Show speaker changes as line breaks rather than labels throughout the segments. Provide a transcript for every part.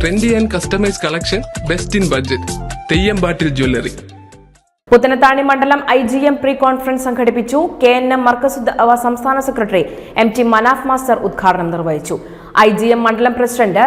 Trendy and customise collection best in budget തെയ്യമ്പാട്ടിൽ jewellery
Puthanathani മണ്ഡലം I G M pre conference സംഘടിപ്പിച്ചു K N M മർക്കസുദ് അവ സംസ്ഥാന secretary M T Manaf master ഉദ്ഘാടനം നിർവഹിച്ചു. ഐ ജി എം മണ്ഡലം പ്രസിഡന്റ്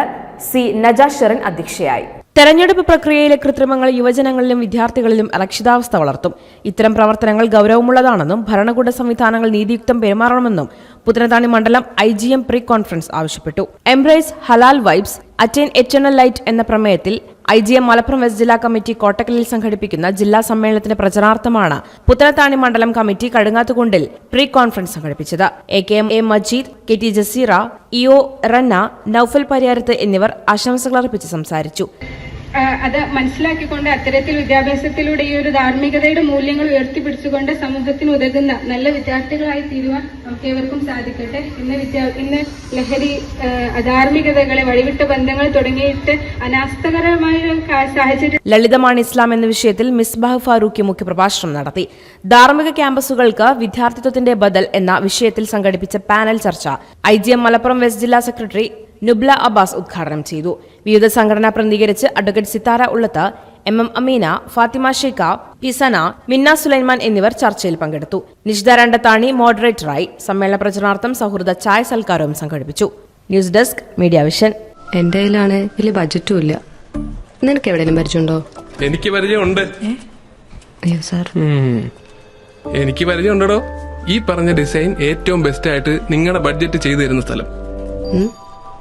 സി നജാഷറിൻ അധ്യക്ഷയായി. തെരഞ്ഞെടുപ്പ് പ്രക്രിയയിലെ കൃത്രിമങ്ങൾ യുവജനങ്ങളിലും വിദ്യാർത്ഥികളിലും അരക്ഷിതാവസ്ഥ വളർത്തും. ഇത്തരം പ്രവർത്തനങ്ങൾ ഗൗരവമുള്ളതാണെന്നും ഭരണകൂട സംവിധാനങ്ങൾ നീതിയുക്തം പെരുമാറണമെന്നും പുത്തനത്താണി മണ്ഡലം I G M pre conference ആവശ്യപ്പെട്ടു. Embrace halal vibes attain eternal light എന്ന പ്രമേയത്തിൽ I G M Malappuram west ജില്ലാ കമ്മിറ്റി കോട്ടക്കലിൽ സംഘടിപ്പിക്കുന്ന ജില്ലാ സമ്മേളനത്തിന്റെ പ്രചരണാർത്ഥമാണ് പുത്തനത്താണി മണ്ഡലം കമ്മിറ്റി കടുങ്ങാത്തുകുണ്ടിൽ പ്രീ കോൺഫറൻസ് സംഘടിപ്പിച്ചത്. A K M A Majeed K T Jaseera E O റന്ന Noufal പരിയാരത്ത് എന്നിവർ ആശംസകൾ അർപ്പിച്ച് സംസാരിച്ചു.
അത് മനസ്സിലാക്കിക്കൊണ്ട് അത്തരത്തിൽ വിദ്യാഭ്യാസത്തിലൂടെ ഈ ഒരു ധാർമ്മികതയുടെ മൂല്യങ്ങൾ ഉയർത്തിപ്പിടിച്ചുകൊണ്ട് സമൂഹത്തിന് ഉതകുന്ന നല്ല വിദ്യാർത്ഥികളായി തീരുവാൻ നമുക്ക് ഏവർക്കും സാധിക്കട്ടെ. ഇന്ന് വിദ്യാ ഇന്ന് ലഹരി അധാർമികതകളെ വഴിവിട്ട ബന്ധങ്ങൾ തുടങ്ങിയിട്ട് അനാസ്ഥകരമായ സാഹചര്യം
ലളിതമാണ് ഇസ്ലാം എന്ന വിഷയത്തിൽ മിസ്ബാഹ് ഫാറൂഖി മുഖ്യപ്രഭാഷണം നടത്തി. ധാർമ്മിക ക്യാമ്പസുകൾക്ക് വിദ്യാർത്ഥിത്വത്തിന്റെ ബദൽ എന്ന വിഷയത്തിൽ സംഘടിപ്പിച്ച പാനൽ ചർച്ച. ഐ മലപ്പുറം വെസ്റ്റ് ജില്ലാ സെക്രട്ടറി നുബ്ല അബ്ബാസ് ഉദ്ഘാടനം ചെയ്തു. വിവിധ സംഘടന പ്രതികരിച്ച് advocate Sithara ഉള്ളത്ത് M M Ameena Fathima ഷെയ്ഖ പിസന മിന്ന സുലൈമാൻ എന്നിവർ ചർച്ചയിൽ പങ്കെടുത്തു. നിഷിത രണ്ടത്താണി മോഡറേറ്ററായി സമ്മേളന പ്രചരണാർത്ഥം സൗഹൃദ ചായ സൽക്കാരവും സംഘടിപ്പിച്ചു. News desk media vision.
എന്റെ കയ്യിലാണ് വലിയ ബഡ്ജറ്റും ഇല്ല. നിനക്ക് എവിടെയെങ്കിലും പരിചയമുണ്ടോ?
എനിക്ക് പരിചയമുണ്ട്.
അയ്യോ സാർ.
എനിക്ക് പരിചയമുണ്ടോ ഈ പറഞ്ഞ ഡിസൈൻ ഏറ്റവും ബെസ്റ്റ് ആയിട്ട് നിങ്ങളുടെ ബഡ്ജറ്റ് ചെയ്തു തരുന്ന സ്ഥലം.